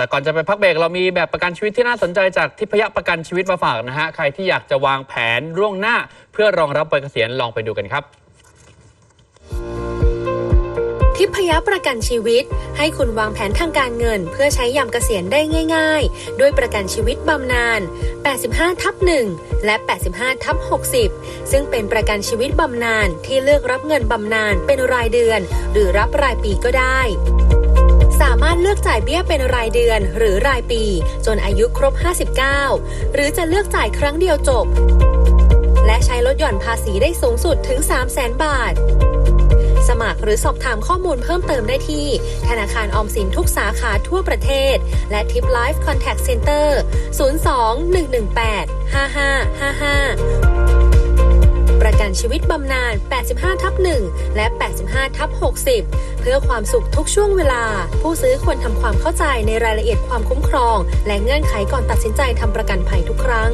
แต่ก่อนจะไปพักเบรกเรามีแบบประกันชีวิตที่น่าสนใจจากทิพยประกันชีวิตมาฝากนะฮะ ใครที่อยากจะวางแผนล่วงหน้า เพื่อรองรับวัยเกษียณลองไปดูกันครับ ทิพยประกันชีวิต ให้คุณวางแผนทางการเงิน เพื่อใช้ยามเกษียณได้ง่าย ๆ ด้วยประกันชีวิตบำนาญ 85 ทับ 1 และ 85 ทับ 60 ซึ่งเป็นประกันชีวิตบำนาญที่เลือกรับเงินบำนาญเป็นรายเดือน หรือรับรายปีก็ได้ ลือกจ่ายเบี้ยเป็นรายเดือนหรือรายปี จนอายุครบ 59 หรือจะเลือกจ่ายครั้งเดียวจบ และใช้ลดหย่อนภาษีได้สูงสุดถึง 3 0 0 0 0 0 บาท สมัครหรือสอบถามข้อมูลเพิ่มเติมได้ที่ ธนาคารออมสินทุกสาขาทั่วประเทศ และทิปไลฟ์คอนแทคเซ็นเตอร์ 02 118 5555ประกัน ชีวิตบำนาญ 85 ทับ 1 และ 85 ทับ 60 เพื่อความสุขทุกช่วงเวลา ผู้ซื้อควรทำความเข้าใจในรายละเอียดความคุ้มครอง และเงื่อนไขก่อนตัดสินใจทำประกันภัยทุกครั้ง